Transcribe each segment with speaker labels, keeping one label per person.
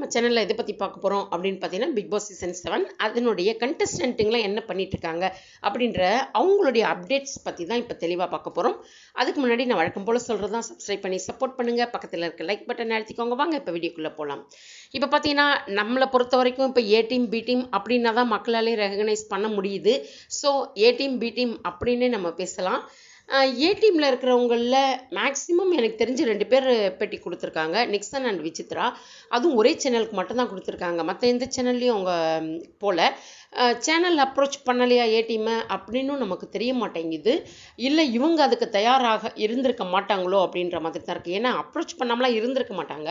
Speaker 1: நம்ம சேனலில் எதை பற்றி பார்க்க போகிறோம் அப்படின்னு பார்த்தீங்கன்னா பிக் பாஸ் சீசன் செவன் அதனுடைய கண்டஸ்டன்ட்டுங்களாம் என்ன பண்ணிகிட்ருக்காங்க அப்படின்ற அவங்களுடைய அப்டேட்ஸ் பற்றி தான் இப்போ தெளிவாக பார்க்க போகிறோம் அதுக்கு முன்னாடி நான் வழக்கம் போல் சொல்கிறது தான். சப்ஸ்கிரைப் பண்ணி சப்போர்ட் பண்ணுங்கள் பக்கத்தில் இருக்க லைக் பட்டன் அழுத்திக்கோங்க. வாங்க இப்போ வீடியோக்குள்ளே போகலாம் இப்போ பார்த்தீங்கன்னா நம்மளை பொறுத்த வரைக்கும் இப்போ ஏ டீம் பி டீம் அப்படின்னா தான் மக்களாலே ரெகனைஸ் பண்ண முடியுது. So A team B team அப்படின்னே நம்ம பேசலாம். ஏ டீமில் இருக்கிறவங்களில் மேக்ஸிமம் எனக்கு தெரிஞ்சு ரெண்டு பேர் பெட்டி கொடுத்துருக்காங்க. நிக்சன் அண்ட் விசித்ரா அதுவும் ஒரே சேனலுக்கு மட்டும்தான் கொடுத்துருக்காங்க. மற்ற எந்த சேனல்லையும் அவங்க போல. சேனல் அப்ரோச் பண்ணலையா ஏடிஎம்மை அப்படின்னு அப்படின்னும் நமக்கு தெரிய மாட்டேங்குது. இல்லை இவங்க அதுக்கு தயாராக இருந்திருக்க மாட்டாங்களோ அப்படின்ற மாதிரி தான் இருக்குது ஏன்னா அப்ரோச் பண்ணாமலாம் இருந்திருக்க மாட்டாங்க.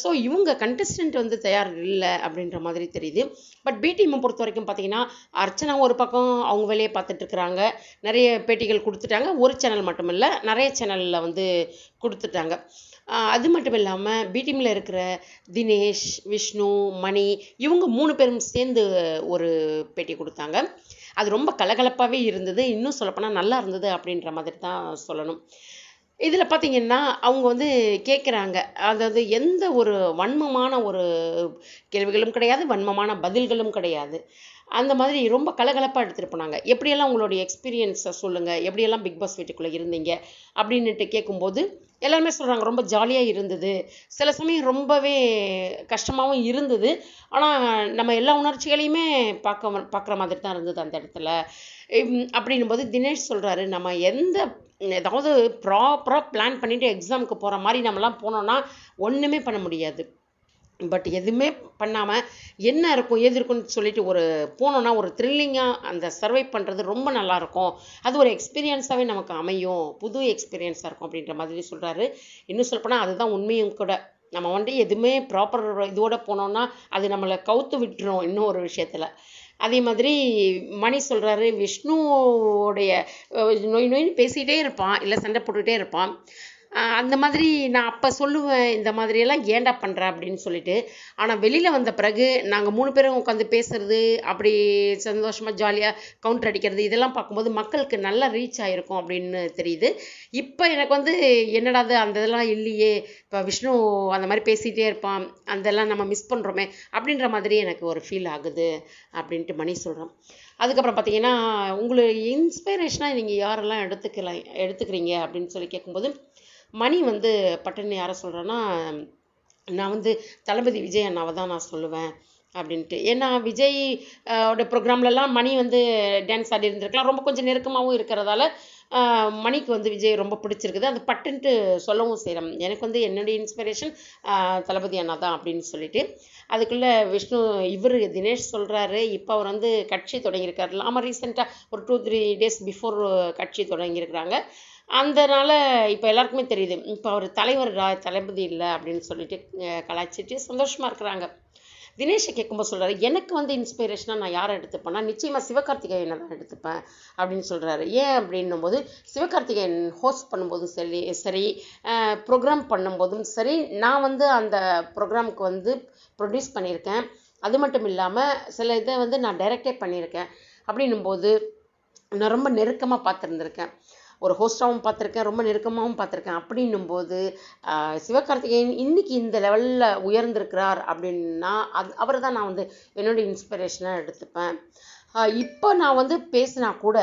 Speaker 1: ஸோ இவங்க கண்டஸ்டன்ட் வந்து தயார் இல்லை அப்படின்ற மாதிரி தெரியுது. பட் பிடிஎம்மை பொறுத்த வரைக்கும் பார்த்தீங்கன்னா அர்ச்சனா ஒரு பக்கம் அவங்க வேலையை பார்த்துட்ருக்குறாங்க நிறைய பேட்டிகள் கொடுத்துட்டாங்க. ஒரு சேனல் மட்டும் இல்லை நிறைய சேனலில் வந்து கொடுத்துட்டாங்க. அது மட்டும் இல்லாமல் பிடிஎம்மில் இருக்கிற தினேஷ் விஷ்ணு மணி இவங்க மூணு பேரும் சேர்ந்து ஒரு பேட்டி கொடுத்தாங்க. அது ரொம்ப கலகலப்பாகவே இருந்தது. இன்னும் சொல்லப்போனால் நல்லா இருந்தது அப்படின்ற மாதிரி தான் சொல்லணும். இதில் பார்த்தீங்கன்னா அவங்க வந்து கேட்குறாங்க அதாவது எந்த ஒரு வன்மமான ஒரு கேள்விகளும் கிடையாது வன்மமான பதில்களும் கிடையாது. அந்த மாதிரி ரொம்ப கலகலப்பாக எடுத்துகிட்டு போனாங்க. எப்படியெல்லாம் உங்களுடைய எக்ஸ்பீரியன்ஸை சொல்லுங்கள் எப்படியெல்லாம் பிக் பாஸ் வீட்டுக்குள்ளே இருந்தீங்க? அப்படின்னுட்டு கேட்கும்போது எல்லாருமே சொல்கிறாங்க ரொம்ப ஜாலியாக இருந்தது. சில சமயம் ரொம்பவே கஷ்டமாகவும் இருந்தது. ஆனால் நம்ம எல்லா உணர்ச்சிகளையுமே பார்க்க பார்க்குற மாதிரி தான் இருந்தது அந்த இடத்துல. உம், அப்படின்னும் போது தினேஷ் சொல்கிறாரு நம்ம எந்த ஏதாவது ப்ராப்பராக பிளான் பண்ணிவிட்டு எக்ஸாமுக்கு போகிற மாதிரி நம்மலாம் போனோம்னா ஒன்றுமே பண்ண முடியாது. பட் எதுவுமே பண்ணாமல் என்ன இருக்கும் எது இருக்கும்னு சொல்லிட்டு ஒரு போனோன்னா ஒரு த்ரில்லிங்காக அந்த சர்வை பண்ணுறது ரொம்ப நல்லாயிருக்கும் அது ஒரு எக்ஸ்பீரியன்ஸாகவே நமக்கு அமையும். புது எக்ஸ்பீரியன்ஸாக இருக்கும் அப்படின்ற மாதிரி சொல்கிறாரு இன்னும் சொல்லப்போனால் அதுதான் உண்மையும் கூட. நம்ம வந்து எதுவுமே ப்ராப்பர் இதோட போனோம்னா அது நம்மளை கவுத்து விட்டுரும் இன்னும் ஒரு விஷயத்தில். அதே மாதிரி மணி சொல்கிறாரு விஷ்ணுவோடைய நொய் நொய்னு பேசிகிட்டே இருப்பான் இல்லை சண்டை போட்டுக்கிட்டே இருப்பான். அந்த மாதிரி நான் அப்போ சொல்லுவேன் இந்த மாதிரியெல்லாம் ஏன்டா பண்ணுற அப்படின்னு சொல்லிட்டு. ஆனால் வெளியில் வந்த பிறகு நாங்கள் மூணு பேரும் உட்காந்து பேசுறது அப்படி சந்தோஷமாக ஜாலியாக கவுண்டர் அடிக்கிறது இதெல்லாம் பார்க்கும்போது மக்களுக்கு நல்லா ரீச் ஆகிருக்கும் அப்படின்னு தெரியுது. இப்போ எனக்கு வந்து என்னடாது அந்த இதெல்லாம் இல்லையே இப்போ விஷ்ணு அந்த மாதிரி பேசிகிட்டே இருப்பான் அதெல்லாம் நம்ம மிஸ் பண்ணுறோமே அப்படின்ற மாதிரி எனக்கு ஒரு ஃபீல் ஆகுது அப்படின்ட்டு மணி சொல்கிறோம் அதுக்கப்புறம் பார்த்தீங்கன்னா உங்களுக்கு இன்ஸ்பிரேஷனாக நீங்கள் யாரெல்லாம் எடுத்துக்கலாம் எடுத்துக்கிறீங்க அப்படின்னு சொல்லி கேட்கும்போது மணி வந்து பட்டுன்னு யாரை சொல்கிறேன்னா நான் வந்து தளபதி விஜய் அண்ணாவை தான் நான் சொல்லுவேன் அப்படின்ட்டு. ஏன்னா விஜய் ஓட ப்ரோக்ராம்லலாம் மணி வந்து டான்ஸ் ஆடி இருந்திருக்கலாம். ரொம்ப கொஞ்சம் நெருக்கமாகவும் இருக்கிறதால மணிக்கு வந்து விஜய் ரொம்ப பிடிச்சிருக்குது. அது பட்டுன்ட்டு சொல்லவும் செய்கிறேன் எனக்கு வந்து என்னுடைய இன்ஸ்பிரேஷன் தளபதி அண்ணா தான் அப்படின்னு சொல்லிட்டு. அதுக்குள்ளே விஷ்ணு இவர் தினேஷ் சொல்கிறாரு இப்போ அவர் வந்து கட்சி தொடங்கியிருக்காரு. ஆமாம் ரீசெண்டாக ஒரு டூ த்ரீ டேஸ் பிஃபோர் கட்சி தொடங்கியிருக்கிறாங்க. அதனால இப்போ எல்லாருக்குமே தெரியுது. இப்போ அவர் தலைவர் ரா- தளபதி இல்லை அப்படின்னு சொல்லிட்டு அஹ், கலாய்ச்சிட்டு சந்தோஷமாக இருக்கிறாங்க. தினேஷை கேட்கும்போது சொல்கிறாரு எனக்கு வந்து இன்ஸ்பிரேஷனாக நான் யாரை எடுத்துப்பேன்னா நிச்சயமாக சிவகார்த்திகேயனை தான் எடுத்துப்பேன் அப்படின்னு சொல்கிறாரு ஏன் அப்படின்னும் போது சிவகார்த்திகேயன் ஹோஸ்ட் பண்ணும்போதும் சரி சரி ப்ரோக்ராம் பண்ணும்போதும் சரி நான் வந்து அந்த ப்ரோக்ராமுக்கு வந்து ப்ரொடியூஸ் பண்ணியிருக்கேன். அது மட்டும் இல்லாமல் சில இதை வந்து நான் டைரக்டே பண்ணியிருக்கேன். அப்படின்னும்போது நான் ரொம்ப நெருக்கமாக பார்த்துருந்துருக்கேன். ஒரு ஹோஸ்டாகவும் பார்த்துருக்கேன் ரொம்ப நெருக்கமாகவும் பார்த்துருக்கேன். அப்படின்னும் போது சிவகார்த்திகேயன் இன்றைக்கி இந்த லெவலில் உயர்ந்திருக்கிறார் அப்படின்னா அது அவர் தான் நான் வந்து என்னுடைய இன்ஸ்பிரேஷனாக எடுத்துப்பேன். இப்போ நான் வந்து பேசினா கூட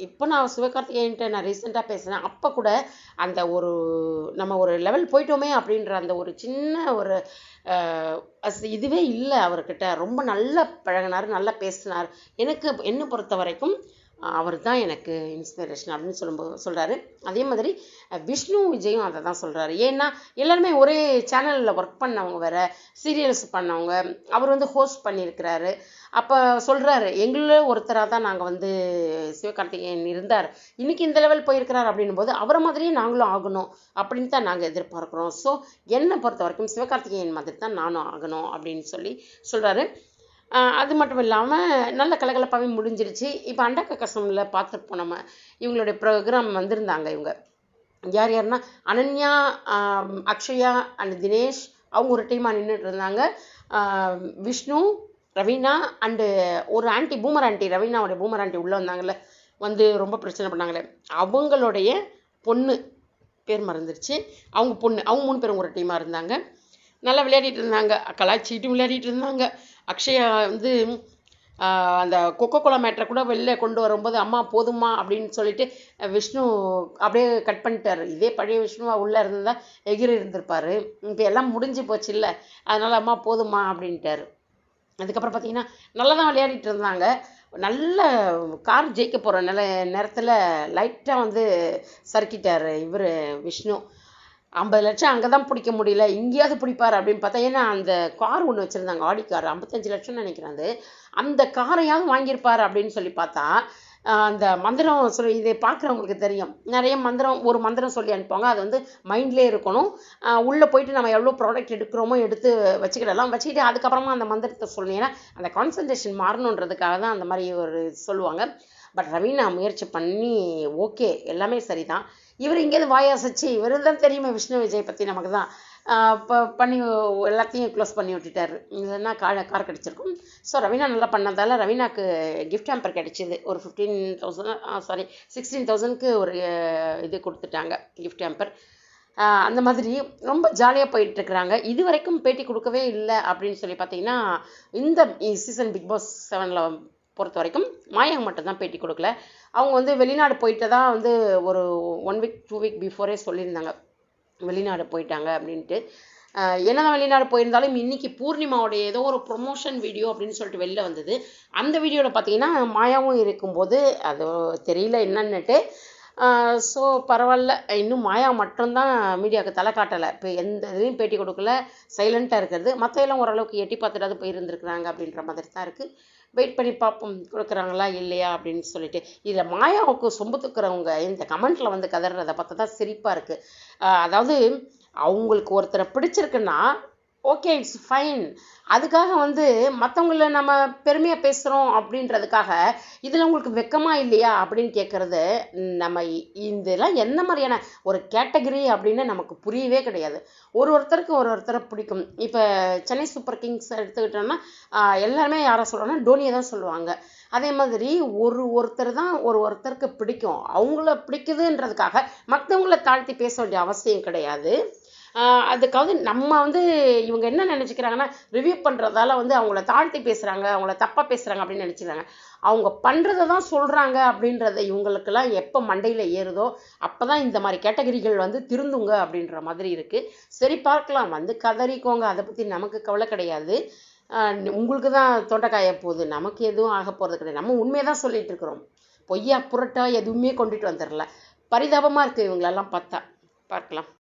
Speaker 1: இப்போ நான் சிவகார்த்திகேயன்ட்ட நான் ரீசெண்டாக பேசினேன் அப்போ கூட அந்த ஒரு நம்ம ஒரு லெவல் போயிட்டோமே அப்படின்ற அந்த ஒரு சின்ன ஒரு அஸ்- இதுவே இல்லை அவர்கிட்ட. ரொம்ப நல்லா பழகினார் நல்லா பேசினார். எனக்கு என்னை பொறுத்த வரைக்கும் அவர் தான் எனக்கு இன்ஸ்பிரேஷன் அப்படின்னு சொல்லும்போது சொல்கிறாரு அதே மாதிரி விஷ்ணு விஜயும் அதை தான் சொல்கிறாரு ஏன்னா எல்லாருமே ஒரே சேனலில் ஒர்க் பண்ணவங்க வேறு சீரியல்ஸ் பண்ணவங்க அவர் வந்து ஹோஸ்ட் பண்ணியிருக்கிறாரு. அப்போ சொல்கிறாரு எங்களில் ஒருத்தராக தான் நாங்கள் வந்து சிவகார்த்திகேயன் இருந்தார். இன்றைக்கி இந்த லெவல் போயிருக்கிறார் அப்படின்னும் போது அவரை மாதிரியே நாங்களும் ஆகணும் அப்படின்னு தான் நாங்கள் எதிர்பார்க்குறோம். ஸோ என்னை பொறுத்த வரைக்கும் சிவகார்த்திகேயன் மாதிரி தான் நானும் ஆகணும் அப்படின்னு சொல்லி சொல்கிறாரு அது மட்டும் இல்லாமல் நல்ல கலகலப்பாகவே முடிஞ்சிருச்சு. இப்போ அண்டக்க கசமில் பார்த்துருப்போம் நம்ம இவங்களுடைய ப்ரோக்ராம் வந்திருந்தாங்க இவங்க. யார் யாருன்னா அனன்யா அக்ஷயா அண்ட் தினேஷ் அவங்க ஒரு டீமாக நின்றுட்டு இருந்தாங்க. விஷ்ணு ரவீனா அண்டு ஒரு ஆண்டி பூமர் ஆண்டி ரவீனாவோட பூமர் ஆண்டி உள்ளே வந்தாங்கல்ல. வந்து ரொம்ப பிரச்சனை பண்ணாங்களே. அவங்களுடைய பொண்ணு பேர் மறந்துருச்சு. அவங்க பொண்ணு அவங்க மூணு பேரும் ஒரு டீமாக இருந்தாங்க. நல்லா விளையாடிட்டு இருந்தாங்க. கலாய்ச்சிட்டும் விளையாடிட்டு இருந்தாங்க. அக்ஷயா வந்து அந்த கொக்கோ கோலா மேட்டரை கூட வெளில கொண்டு வரும்போது அம்மா போதுமா அப்படின்னு சொல்லிட்டு விஷ்ணு அப்படியே கட் பண்ணிட்டாரு. இதே பழைய விஷ்ணுவா உள்ளே இருந்தால் எகிரி இருந்திருப்பார். இப்போ எல்லாம் முடிஞ்சு போச்சு இல்லை அதனால் அம்மா போதுமா அப்படின்ட்டாரு. அதுக்கப்புறம் பார்த்தீங்கன்னா நல்லா தான் விளையாடிட்டு இருந்தாங்க. நல்ல கார் ஜெயிக்க போகிற நில நேரத்தில் லைட்டாக வந்து சறுக்கிட்டார் இவர் விஷ்ணு. ஐம்பது லட்சம் அங்கே தான் பிடிக்க முடியல இங்கேயாவது பிடிப்பார் அப்படின்னு பார்த்தா ஏன்னா அந்த கார் ஒன்று வச்சுருந்தாங்க ஆடி கார் ஐம்பத்தஞ்சு லட்சம்னு நினைக்கிறேன் அது. அந்த காரையாவது வாங்கியிருப்பார் அப்படின்னு சொல்லி பார்த்தா அந்த மந்திரம் சொல்லி இதை பார்க்குறவங்களுக்கு தெரியும். நிறைய மந்திரம் ஒரு மந்திரம் சொல்லி அனுப்புவாங்க. அது வந்து மைண்ட்லேயே இருக்கணும். உள்ளே போயிட்டு நம்ம எவ்வளோ ப்ராடக்ட் எடுக்கிறோமோ எடுத்து வச்சுக்கிடலாம் வச்சுக்கிட்டு அதுக்கப்புறமா அந்த மந்திரத்தை சொன்னீங்கன்னா அந்த கான்சன்ட்ரேஷன் மாறணுன்றதுக்காக தான் அந்த மாதிரி ஒரு சொல்லுவாங்க. பட் ரவீனா முயற்சி பண்ணி ஓகே எல்லாமே சரிதான். இவர் இங்கேருந்து வாயாசச்சு இவர் தான் தெரியுமே விஷ்ணு விஜய் பற்றி நமக்கு தான் இப்போ பண்ணி எல்லாத்தையும் க்ளோஸ் பண்ணி விட்டுட்டாரு. இல்லைன்னா கார் கார் கிடச்சிருக்கும். ஸோ ரவீனா நல்லா பண்ணதால் ரவீனாக்கு கிஃப்ட் ஹேம்பர் கிடச்சிது. ஒரு ஃபிஃப்டீன் தௌசண்ட் சாரி சிக்ஸ்டீன் தௌசண்ட்க்கு ஒரு இது கொடுத்துட்டாங்க கிஃப்ட் ஹேம்பர் அந்த மாதிரி ரொம்ப ஜாலியாக போயிட்டுருக்குறாங்க. இது வரைக்கும் பேட்டி கொடுக்கவே இல்லை அப்படின்னு சொல்லி பார்த்தீங்கன்னா இந்த சீசன் பிக் பாஸ் செவனில் பொறுத்த வரைக்கும் மாயாங்க மட்டும்தான் பேட்டி கொடுக்கல. அவங்க வந்து வெளிநாடு போயிட்டு தான் வந்து ஒரு one week two week before சொல்லியிருந்தாங்க. வெளிநாடு போயிட்டாங்க அப்படின்ட்டு. என்னதான் வெளிநாடு போயிருந்தாலும் இன்னைக்கு பூர்ணிமாவுடைய ஏதோ ஒரு ப்ரொமோஷன் வீடியோ அப்படின்னு சொல்லிட்டு வெளில வந்தது. அந்த வீடியோவில் பார்த்தீங்கன்னா மாயாவும் இருக்கும்போது அது தெரியல என்னன்னுட்டு. ஸோ பரவாயில்ல. இன்னும் மாயா மட்டும்தான் மீடியாவுக்கு தலை காட்டலை. இப்போ எந்த இதுலையும் பேட்டி கொடுக்கல. சைலண்ட்டாக இருக்கிறது. மற்ற எல்லாம் ஓரளவுக்கு எட்டி பார்த்துட்டாவது போயிருந்துருக்குறாங்க அப்படின்ற மாதிரி தான் இருக்குது வெயிட் பண்ணி பார்ப்போம் கொடுக்குறாங்களா இல்லையா அப்படின்னு சொல்லிட்டு. இதில் மாயாவுக்கு சொம்பு தூக்குறவங்க இந்த கமெண்ட்டில் வந்து கதறதை பார்த்தா தான் சிரிப்பாக இருக்குது அதாவது அவங்களுக்கு ஒருத்தரை பிடிச்சிருக்குன்னா ஓகே இட்ஸ் ஃபைன் அதுக்காக வந்து மற்றவங்கள நம்ம பெருமையாக பேசுகிறோம் அப்படின்றதுக்காக இதில் உங்களுக்கு வெக்கமா இல்லையா அப்படின்னு கேட்குறது நம்ம இதெல்லாம் என்ன மாதிரியான ஒரு கேட்டகரி அப்படின்னு நமக்கு புரியவே கிடையாது. ஒரு ஒருத்தருக்கு ஒரு ஒருத்தரை பிடிக்கும். இப்போ சென்னை சூப்பர் கிங்ஸ் எடுத்துக்கிட்டோம்னா எல்லாருமே யாரை சொல்கிறோன்னா டோனியை தான் சொல்லுவாங்க. அதே மாதிரி ஒரு ஒருத்தர் தான் ஒரு ஒருத்தருக்கு பிடிக்கும். அவங்கள பிடிக்குதுன்றதுக்காக மற்றவங்கள தாழ்த்தி பேச வேண்டிய அவசியம் கிடையாது. அதுக்காவது நம்ம வந்து இவங்க என்ன நினச்சிக்கிறாங்கன்னா ரிவ்யூ பண்ணுறதால வந்து அவங்கள தாழ்த்தி பேசுகிறாங்க அவங்கள தப்பாக பேசுகிறாங்க அப்படின்னு நினச்சிக்கிறாங்க. அவங்க பண்ணுறதை தான் சொல்கிறாங்க அப்படின்றத இவங்களுக்கெல்லாம் எப்போ மண்டையில் ஏறுதோ அப்போ தான் இந்த மாதிரி கேட்டகரிகள் வந்து திருந்துங்க அப்படின்ற மாதிரி இருக்குது சரி பார்க்கலாம். வந்து கதறிக்கோங்க. அதை பற்றி நமக்கு கவலை கிடையாது. உங்களுக்கு தான் தொண்டைக்காய போகுது. நமக்கு எதுவும் ஆக போகிறது கிடையாது. நம்ம உண்மையை தான் சொல்லிட்டு இருக்கிறோம். பொய்யா புரட்டா எதுவுமே கொண்டுட்டு வந்துடல. பரிதாபமாக இருக்குது இவங்களெல்லாம் பார்த்தா. பார்க்கலாம்.